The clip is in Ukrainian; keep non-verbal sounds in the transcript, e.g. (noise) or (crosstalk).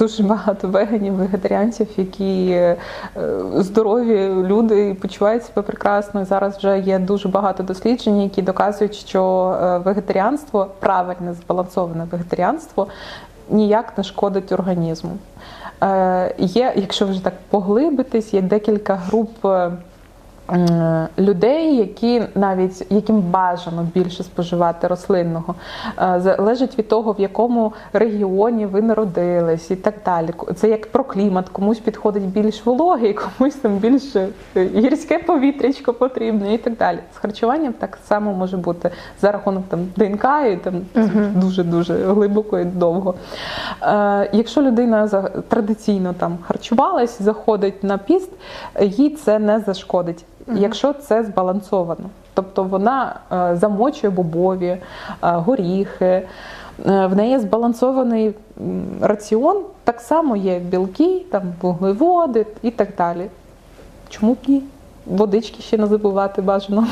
дуже багато веганів, вегетаріанців, які е, здорові люди і почувають себе прекрасно. Зараз вже є дуже багато досліджень, які доказують, що е, вегетаріанство, правильне збалансоване вегетаріанство, ніяк не шкодить організму. Е, Є, якщо вже так поглибитись, є декілька груп. Людей, які навіть яким бажано більше споживати рослинного, Е, залежить від того, в якому регіоні ви народились, і так далі. Це як про клімат, комусь підходить більш вологий, (laughs) комусь там більш е, гірське повітрячко потрібне, і так далі. З харчуванням так само може бути за рахунок там ДНК і там дуже дуже глибоко і довго. Е, якщо людина традиційно там харчувалась, заходить на піст, їй це не зашкодить, якщо це збалансовано. Тобто вона е, замочує бобові, е, горіхи. В неї збалансований раціон, так само є білки, там, вуглеводи і так далі. Чому б ні? Водички ще не забувати бажано.